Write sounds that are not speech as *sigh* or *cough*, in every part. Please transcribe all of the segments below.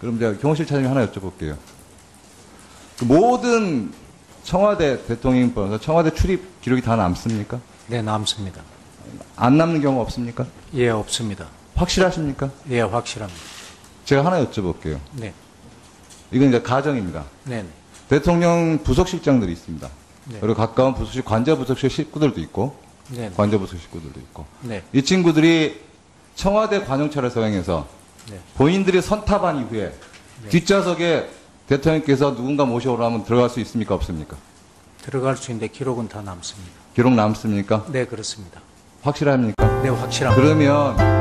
그럼 제가 경호실 차장님 하나 여쭤볼게요. 그 모든 청와대 대통령 포함해서 청와대 출입 기록이 다 남습니까? 네, 남습니다. 안 남는 경우 없습니까? 예, 없습니다. 확실하십니까? 예, 확실합니다. 제가 하나 여쭤볼게요. 네, 이건 이제 가정입니다. 네, 네. 대통령 부속실장들이 있습니다. 네. 그리고 가까운 부속실, 관저 부속실 식구들도 있고, 네, 관저 부속실 식구들도 있고. 네, 이 친구들이 청와대 관용차를 서행해서 네. 본인들이 선탑한 이후에 뒷좌석에 대통령께서 누군가 모셔오라면 들어갈 수 있습니까? 없습니까? 들어갈 수 있는데 기록은 다 남습니다. 기록 남습니까? 네, 그렇습니다. 확실합니까? 네, 확실합니다. 그러면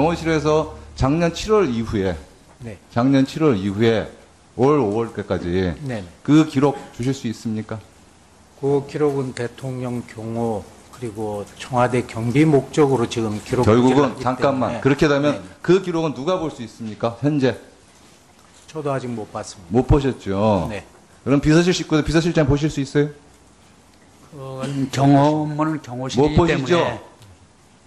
경호실에서 작년 7월 이후에 네, 작년 7월 이후에 올 5월까지 네, 네. 그 기록 주실 수 있습니까? 그 기록은 대통령 경호 그리고 청와대 경비 목적으로 지금 기록 결국은 잠깐만 그렇게 되면 네, 네. 그 기록은 누가 볼 수 있습니까? 현재 저도 아직 못 봤습니다. 못 보셨죠. 네, 그럼 비서실 식구들 비서실장 보실 수 있어요? 그건 경험은 경호실이기 못 보시죠?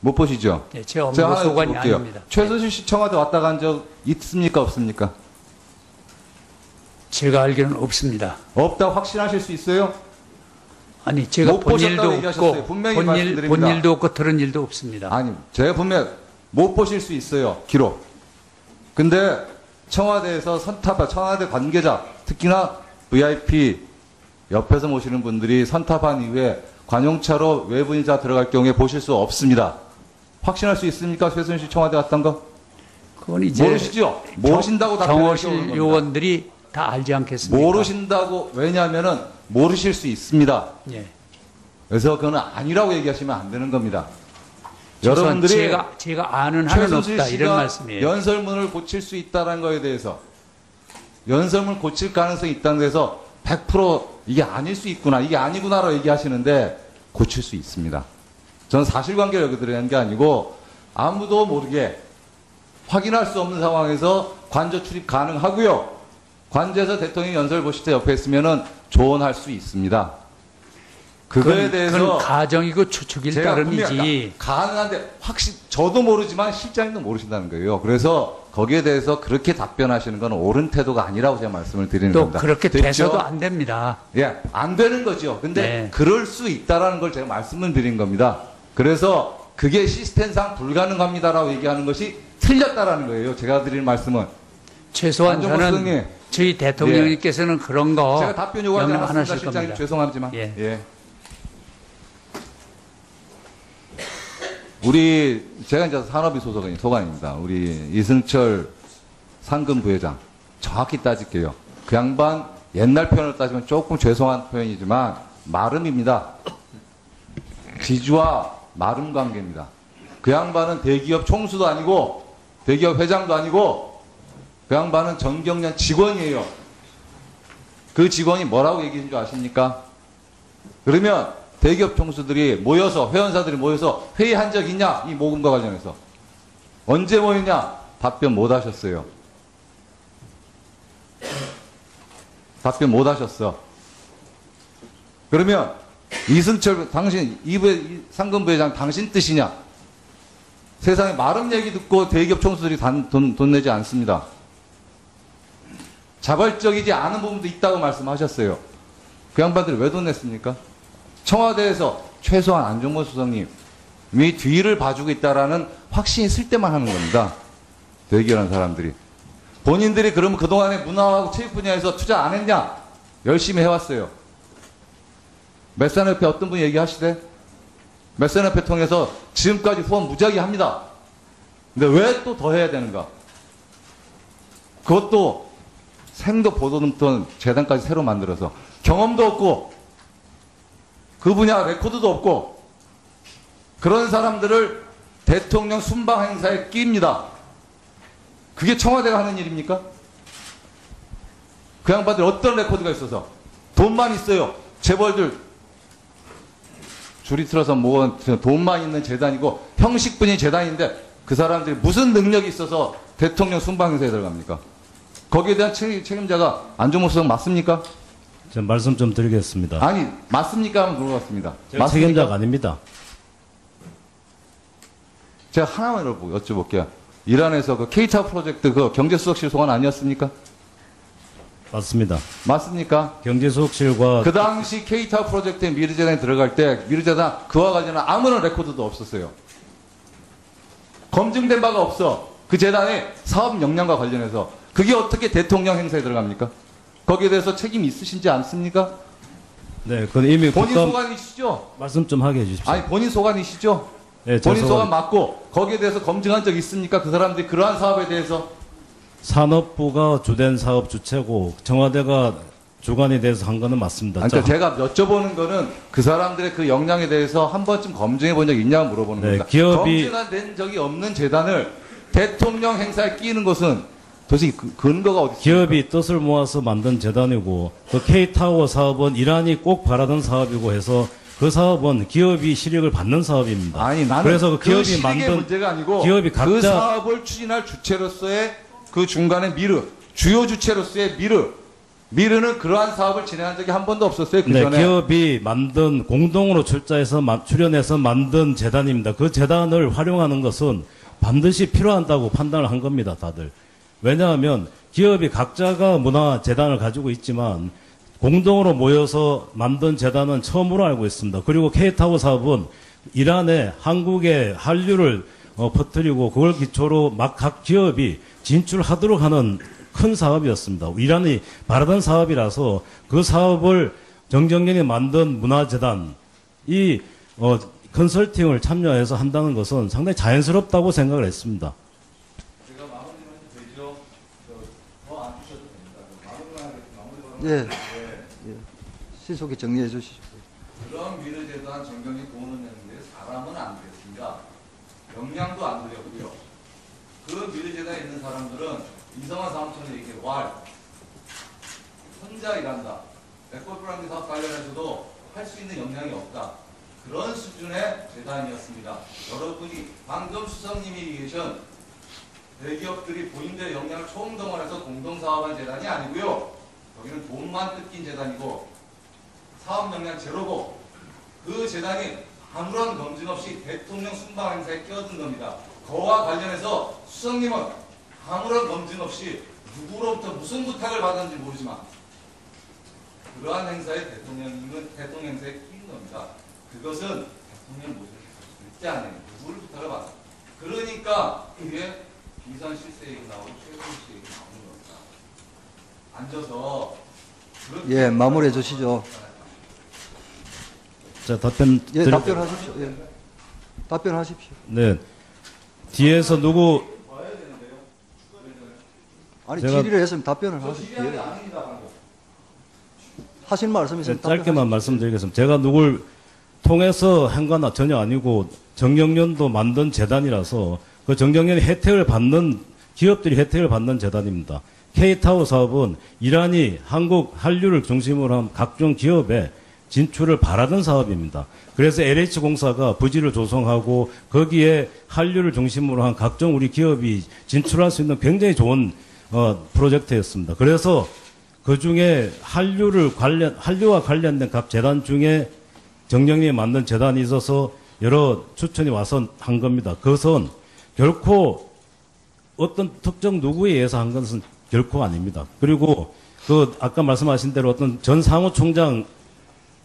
못 보시죠? 예, 제 제가 업무 하나 소관이. 아닙니다. 최순실 씨 청와대 왔다 간 적 있습니까? 없습니까? 제가 알기로는 없습니다. 없다고 확신하실 수 있어요? 아니 제가 못본 보셨다고 일도 얘기하셨어요. 없고 분명히 본, 일, 말씀드립니다. 본 일도 없고 들은 일도 없습니다. 아니, 제가 분명 못 보실 수 있어요. 기록. 근데 청와대에서 선탑, 청와대 관계자, 특히나 VIP 옆에서 모시는 분들이 선탑한 이후에 관용차로 외부인자 들어갈 경우에 보실 수 없습니다. 확신할 수 있습니까? 최순실 청와대 왔던 거? 그건 이제 모르시죠? 모르신다고 경호실 겁니다. 요원들이 다 알지 않겠습니까? 모르신다고 왜냐하면은 모르실 수 있습니다. 예. 그래서 그건 아니라고 얘기하시면 안 되는 겁니다. 여러분들이 제가 제가 아는 한은 없다 이런 말씀이에요. 연설문을 고칠 수 있다는 거에 대해서 연설문 고칠 가능성이 있다는 데서 100% 이게 아닐 수 있구나 이게 아니구나라고 얘기하시는데 고칠 수 있습니다. 저는 사실관계를 여기 드리는 게 아니고 아무도 모르게 확인할 수 없는 상황에서 관저 출입 가능하고요. 관저에서 대통령 연설 보실 때 옆에 있으면은 조언할 수 있습니다. 그거에 그건, 대해서 그건 가정이고 추측일 따름이지. 가능한데 확실 저도 모르지만 실장님도 모르신다는 거예요. 그래서 거기에 대해서 그렇게 답변하시는 건 옳은 태도가 아니라고 제가 말씀을 드리는 또 겁니다. 그렇게 됐죠? 돼서도 안 됩니다. 예, 안 되는 거죠. 근데 네. 그럴 수 있다라는 걸 제가 말씀을 드린 겁니다. 그래서 그게 시스템상 불가능합니다라고 얘기하는 것이 틀렸다라는 거예요. 제가 드리는 말씀은 최소한 저는 수석님, 저희 대통령님께서는 그런 거 제가 답변 요구하지 않았습니다. 실장님. 죄송하지만 예. 예. 우리 제가 이제 산업위 소속인 소관입니다. 우리 이승철 상금 부회장 정확히 따질게요. 그 양반 옛날 표현을 따지면 조금 죄송한 표현이지만 마름입니다. 지주와 마름 관계입니다. 그 양반은 대기업 총수도 아니고 대기업 회장도 아니고 그 양반은 정경련 직원이에요. 그 직원이 뭐라고 얘기한 줄 아십니까? 그러면 대기업 총수들이 모여서 회원사들이 모여서 회의한 적 있냐? 이 모금과 관련해서 언제 모였냐? 답변 못 하셨어요. 답변 못 하셨어. 그러면 이승철 당신 이부 상금부회장 당신 뜻이냐? 세상에 마름 얘기 듣고 대기업 총수들이 단- 돈, 돈 내지 않습니다. 자발적이지 않은 부분도 있다고 말씀하셨어요. 그 양반들이 왜 돈 냈습니까? 청와대에서 최소한 안종범 수석님이 뒤를 봐주고 있다라는 확신이 있을 때만 하는 겁니다. 대기업하는 사람들이. 본인들이 그러면 그동안에 문화하고 체육 분야에서 투자 안 했냐? 열심히 해왔어요. 메산협회 어떤 분이 얘기하시대? 메산협회 통해서 지금까지 후원 무지하게 합니다. 근데 왜 또 더 해야 되는가? 그것도 생도 보도 듣던 재단까지 새로 만들어서 경험도 없고 그 분야 레코드도 없고 그런 사람들을 대통령 순방 행사에 끼입니다. 그게 청와대가 하는 일입니까? 그 양반들 어떤 레코드가 있어서 돈만 있어요. 재벌들 줄이 틀어서 뭐 돈만 있는 재단이고 형식분이 재단인데 그 사람들이 무슨 능력이 있어서 대통령 순방 행사에 들어갑니까? 거기에 대한 책, 책임자가 안종범 맞습니까? 저 말씀 좀 드리겠습니다. 아니 맞습니까? 하면 물어봤습니다. 제가 책임자가 아닙니다. 제가 하나만 여쭤볼게요. 이란에서 그 케이타 프로젝트 그 경제수석실 소관 아니었습니까? 맞습니다. 맞습니까? 경제수석실과 그 당시 케이타 프로젝트에 미르재단에 들어갈 때 미르재단 그와 관련한 아무런 레코드도 없었어요. 검증된 바가 없어. 그 재단의 사업 역량과 관련해서 그게 어떻게 대통령 행사에 들어갑니까? 거기에 대해서 책임 있으신지 않습니까? 네, 그 이미 본인 국감 소관이시죠? 말씀 좀 하게 해주십시오. 아니 본인 소관이시죠? 네, 제 본인 소관- 소관 맞고 거기에 대해서 검증한 적 있습니까? 그 사람들이 그러한 사업에 대해서 산업부가 주된 사업 주체고 청와대가 주관에 대해서 한 거는 맞습니다. 그러니까 자, 제가 여쭤보는 거는 그 사람들의 그 역량에 대해서 한 번쯤 검증해 본 적 있냐고 물어보는 네, 겁니다. 기업이- 검증된 적이 없는 재단을 대통령 행사에 끼는 것은 도대체 그 근거가 어디 있습니까? 기업이 뜻을 모아서 만든 재단이고 그 K타워 사업은 이란이 꼭 바라던 사업이고 해서 그 사업은 기업이 실익을 받는 사업입니다. 아니 나는 그래서 그 기업이 실익의 만든 문제가 아니고 기업이 그 각자- 사업을 추진할 주체로서의 그 중간에 미르 주요 주체로서의 미르 미르는 그러한 사업을 진행한 적이 한 번도 없었어요. 그 네, 전에 기업이 만든 공동으로 출자해서 마- 출연해서 만든 재단입니다. 그 재단을 활용하는 것은 반드시 필요한다고 판단을 한 겁니다, 다들. 왜냐하면 기업이 각자가 문화 재단을 가지고 있지만 공동으로 모여서 만든 재단은 처음으로 알고 있습니다. 그리고 K타워 사업은 이란에 한국의 한류를 어, 퍼뜨리고 그걸 기초로 막 각 기업이 진출하도록 하는 큰 사업이었습니다. 이란이 바라던 사업이라서 그 사업을 정정년이 만든 문화재단 이 어, 컨설팅을 참여해서 한다는 것은 상당히 자연스럽다고 생각을 했습니다. 제가 마무리만 해도 되죠? 더안 주셔도 됩니다. 마무리만 하겠습니다. 예. 예. 신속히 정리해 주시죠. 그런 미르재단 정경이 돈을 내는데 사람은 안 되겠습니다. 역량도 안 되었고요. 그 미르재단에 있는 사람들은 이성환 사무총장 얘기해 왈 혼자 일한다. 에코프랑기 사업 관련해서도 할 수 있는 역량이 없다. 그런 수준의 재단이었습니다. 여러분이 방금 수석님이 얘기하신 대기업들이 본인들의 역량을 총동원해서 공동사업한 재단이 아니고요. 여기는 돈만 뜯긴 재단이고 사업 역량 제로고 그 재단이 아무런 검증 없이 대통령 순방 행사에 끼어든 겁니다. 그와 관련해서 수석님은 아무런 검증 없이 누구로부터 무슨 부탁을 받았는지 모르지만 그러한 행사에 대통령님은 대통령 행사에 끼인 겁니다. 그것은 대통령 모습을 절대 안 해요. 누구를 부탁을 받아. 그러니까 이게 비선 실세 얘기 나오고 씨 얘기 나오는 겁니다. 앉아서 예, 마무리해 주시죠. 자, 답변 예, 드릴- 답변하십시오. 예. 답변하십시오. 네. 뒤에서 누구 아니 제가- 질의를 했으면 답변을 하십시오. 예. 하신 말씀 네, 있으면 짧게만 말씀드리겠습니다. 제가 누굴 통해서 한건 전혀 아니고 정경련도 만든 재단이라서 그 정경련이 혜택을 받는 기업들이 혜택을 받는 재단입니다. K타워 사업은 이란이 한국 한류를 중심으로 한 각종 기업에 진출을 바라던 사업입니다. 그래서 LH공사가 부지를 조성하고 거기에 한류를 중심으로 한 각종 우리 기업이 진출할 수 있는 굉장히 좋은 어, 프로젝트였습니다. 그래서 그 중에 한류를 관련, 한류와 관련된 각 재단 중에 정령님이 만든 재단이 있어서 여러 추천이 와서 한 겁니다. 그것은 결코 어떤 특정 누구에 의해서 한 것은 결코 아닙니다. 그리고 그 아까 말씀하신 대로 어떤 전 사무총장의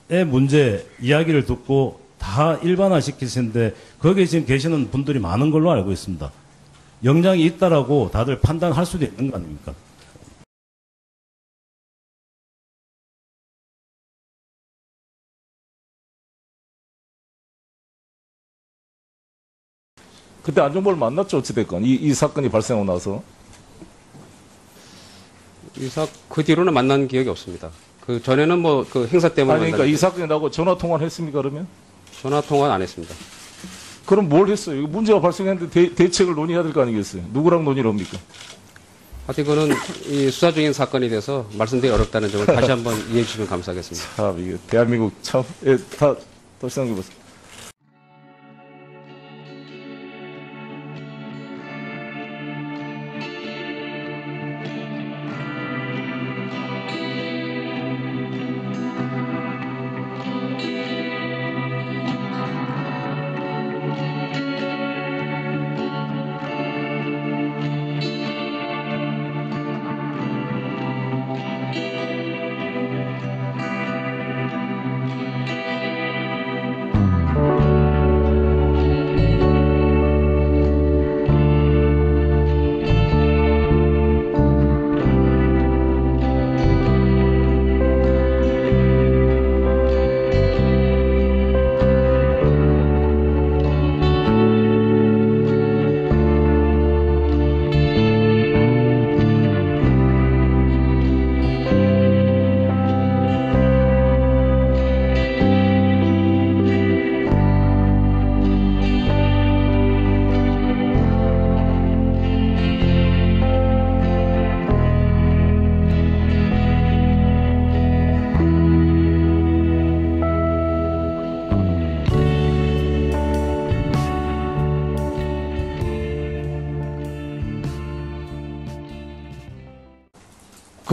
문제 이야기를 듣고 다 일반화 시키시는데 거기에 지금 계시는 분들이 많은 걸로 알고 있습니다. 역량이 있다라고 다들 판단할 수도 있는 거 아닙니까? 그때 안종범을 만났죠 어찌됐건 이, 이 사건이 발생하고 나서 이 사 그 뒤로는 만난 기억이 없습니다. 그 전에는 뭐 그 행사 때문에 아니 그러니까 이 사건이 나고 전화 통화를 했습니까 그러면? 전화 통화는 안 했습니다. 그럼 뭘 했어요? 이거 문제가 발생했는데 대, 대책을 논의해야 될 거 아니겠어요? 누구랑 논의를 합니까? 하여튼 이거는 이 수사 중인 사건이 돼서 말씀드리기 어렵다는 점을 다시 한번 *laughs* 이해해 주시면 감사하겠습니다. 참 이게 대한민국 참 예, 다 다시 생각해 보세요.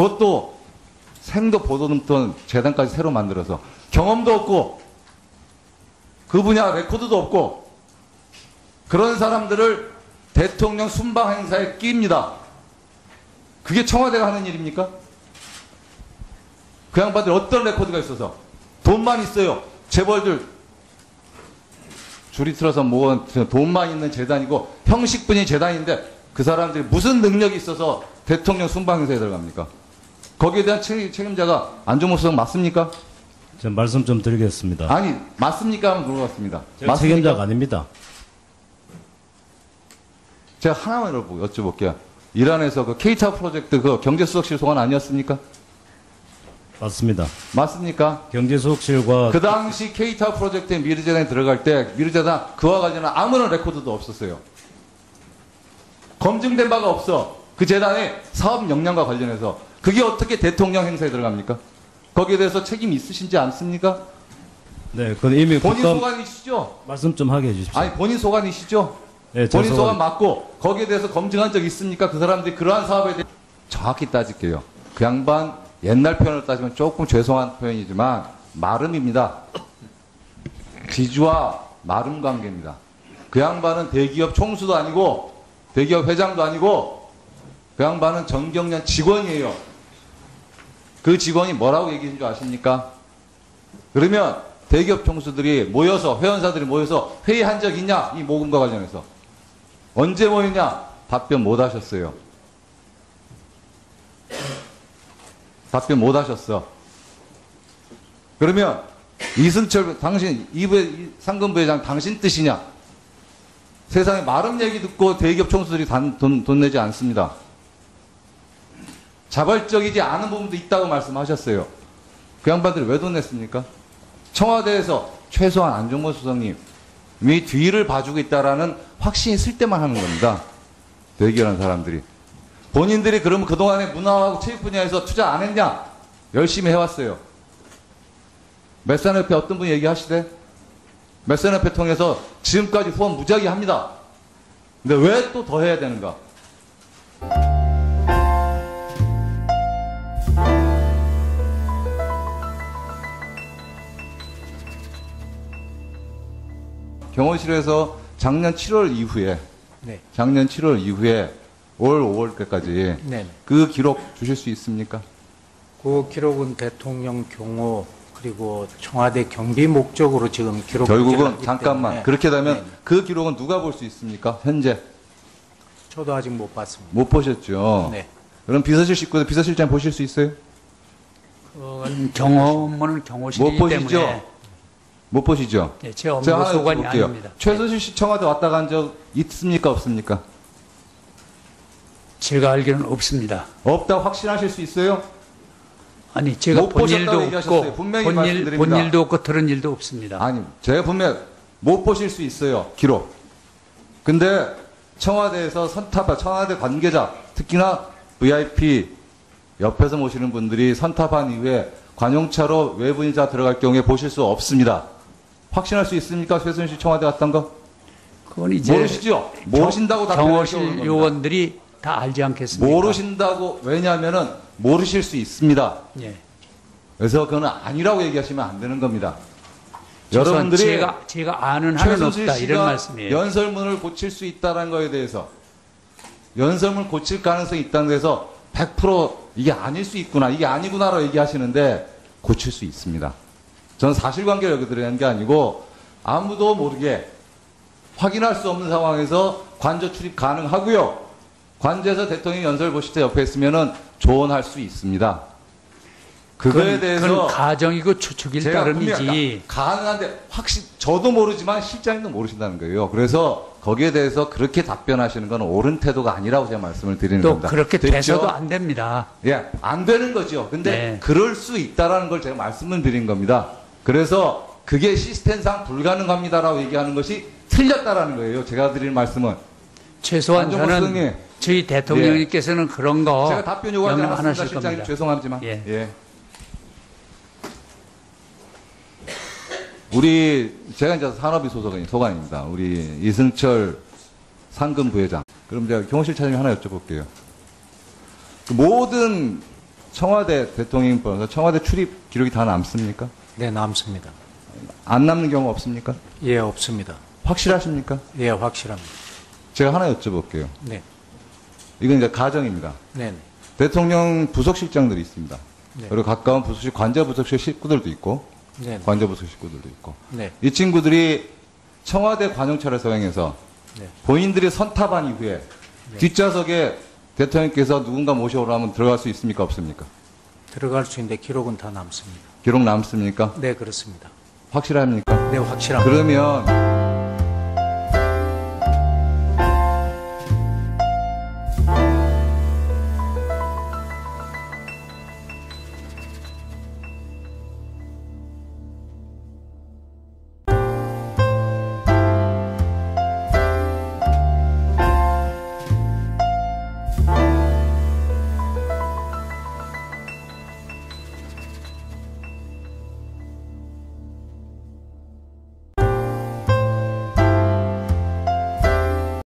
그것도 생도 보도 넘던 재단까지 새로 만들어서 경험도 없고 그 분야 레코드도 없고 그런 사람들을 대통령 순방 행사에 끼입니다. 그게 청와대가 하는 일입니까? 그 양반들 어떤 레코드가 있어서 돈만 있어요. 재벌들 줄이 틀어서 뭐 돈만 있는 재단이고 형식분이 재단인데 그 사람들이 무슨 능력이 있어서 대통령 순방 행사에 들어갑니까? 거기에 대한 책- 책임자가 안종모 수석 맞습니까? 제가 말씀 좀 드리겠습니다. 아니 맞습니까? 하면 물어봤습니다. 제가 책임자가 아닙니다. 제가 하나만 여쭤볼게요. 이란에서 그 케이타 프로젝트 그 경제수석실 소관 아니었습니까? 맞습니다. 맞습니까? 경제수석실과 그 당시 케이타 프로젝트에 미르재단에 들어갈 때 미르재단 그와 관련한 아무런 레코드도 없었어요. 검증된 바가 없어. 그 재단의 사업 역량과 관련해서 그게 어떻게 대통령 행사에 들어갑니까? 거기에 대해서 책임 있으신지 않습니까? 네, 그건 이미 본인 국감 소관이시죠? 말씀 좀 하게 해주십시오. 아니 본인 소관이시죠? 네, 제 본인 소관 소관- 맞고 거기에 대해서 검증한 적 있습니까? 그 사람들이 그러한 사업에 대해 정확히 따질게요. 그 양반 옛날 표현을 따지면 조금 죄송한 표현이지만 마름입니다. 지주와 마름 관계입니다. 그 양반은 대기업 총수도 아니고 대기업 회장도 아니고 그 양반은 정경련 직원이에요. 그 직원이 뭐라고 얘기한 줄 아십니까? 그러면 대기업 총수들이 모여서 회원사들이 모여서 회의한 적 있냐? 이 모금과 관련해서 언제 모였냐? 답변 못 하셨어요. 답변 못 하셨어. 그러면 이승철 당신 이부 상근부 회장 당신 뜻이냐? 세상에 마른 얘기 듣고 대기업 총수들이 단- 돈, 돈 내지 않습니다. 자발적이지 않은 부분도 있다고 말씀하셨어요. 그 양반들이 왜 돈 냈습니까? 청와대에서 최소한 안종범 수석님 이 뒤를 봐주고 있다라는 확신이 있을 때만 하는 겁니다. 대기하는 사람들이. 본인들이 그러면 그동안에 문화하고 체육 분야에서 투자 안 했냐? 열심히 해왔어요. 메산협회 어떤 분이 얘기하시대? 메산협회 통해서 지금까지 후원 무지하게 합니다. 근데 왜 또 더 해야 되는가? 경호실에서 작년 7월 이후에 네. 작년 7월 이후에 올 5월까지 네. 그 기록 주실 수 있습니까? 그 기록은 대통령 경호 그리고 청와대 경비 목적으로 지금 기록 결국은 잠깐만 그렇게 되면 네. 그 기록은 누가 볼 수 있습니까? 현재 저도 아직 못 봤습니다. 못 보셨죠. 네. 그럼 비서실 식구들 비서실장 보실 수 있어요? 그건 경호는 경호실이기 못 보시죠? 못 보시죠? 네, 제 업무 제가 소관이 여쭤볼게요. 아닙니다. 최순실 씨 청와대 왔다 간 적 있습니까? 없습니까? 제가 알기로는 없습니다. 없다 확신하실 수 있어요? 아니 제가 못본 보셨다고 일도 얘기하셨어요. 없고 분명히 본, 일, 말씀드립니다. 본 일도 없고 들은 일도 없습니다. 아니, 제가 분명 못 보실 수 있어요. 기록. 근데 청와대에서 선탑, 청와대 관계자, 특히나 VIP 옆에서 모시는 분들이 선탑한 이후에 관용차로 외부인자 들어갈 경우에 보실 수 없습니다. 확신할 수 있습니까? 최순실 청와대 갔던 거? 그건 이제 모르시죠? 모르신다고 겁니다. 요원들이 다 알지 않겠습니까? 모르신다고, 왜냐하면은 모르실 수 있습니다. 예. 그래서 그건 아니라고 얘기하시면 안 되는 겁니다. 여러분들이 제가 제가 아는 한은 없다 이런 말씀이에요. 연설문을 고칠 수 있다는 거에 대해서 연설문 고칠 가능성이 있다는 데서 100% 이게 아닐 수 있구나 이게 아니구나라고 얘기하시는데 고칠 수 있습니다. 저는 사실관계를 여기 드리는 게 아니고 아무도 모르게 확인할 수 없는 상황에서 관저 출입 가능하고요. 관저에서 대통령 연설 보실 때 옆에 있으면은 조언할 수 있습니다. 그거에 그건, 대해서 그건 가정이고 추측일 따름이지. 가능한데 확실 저도 모르지만 실장님도 모르신다는 거예요. 그래서 거기에 대해서 그렇게 답변하시는 건 옳은 태도가 아니라고 제가 말씀을 드리는 또 겁니다. 그렇게 됐죠? 돼서도 안 됩니다. 예, 안 되는 거죠. 근데 네. 그럴 수 있다라는 걸 제가 말씀을 드린 겁니다. 그래서 그게 시스템상 불가능합니다라고 얘기하는 것이 틀렸다라는 거예요. 제가 드리는 말씀은 최소한 저는. 저희 대통령님께서는 그런 거 제가 답변 요구하지 않았습니다. 실장님 겁니다. 죄송하지만. 예. 예. 우리 제가 이제 산업위 소속인 소관입니다. 우리 이승철 상금 부회장. 그럼 제가 경호실 차장님 하나 여쭤볼게요. 그 모든 청와대 대통령 포함해서 청와대 출입 기록이 다 남습니까? 네, 남습니다. 안 남는 경우 없습니까? 예, 없습니다. 확실하십니까? 예, 확실합니다. 제가 하나 여쭤볼게요. 네, 이건 이제 가정입니다. 네, 네. 대통령 부속실장들이 있습니다. 네. 그리고 가까운 부속실, 관저 부속실 식구들도 있고, 네, 관저 부속 식구들도 있고. 네, 이 친구들이 청와대 관용차를 사용해서 네. 본인들이 선탑한 이후에 뒷좌석에 대통령께서 누군가 모셔오라면 들어갈 수 있습니까? 없습니까? 들어갈 수 있는데 기록은 다 남습니다. 기록 남습니까? 네, 그렇습니다. 확실합니까? 네, 확실합니다. 그러면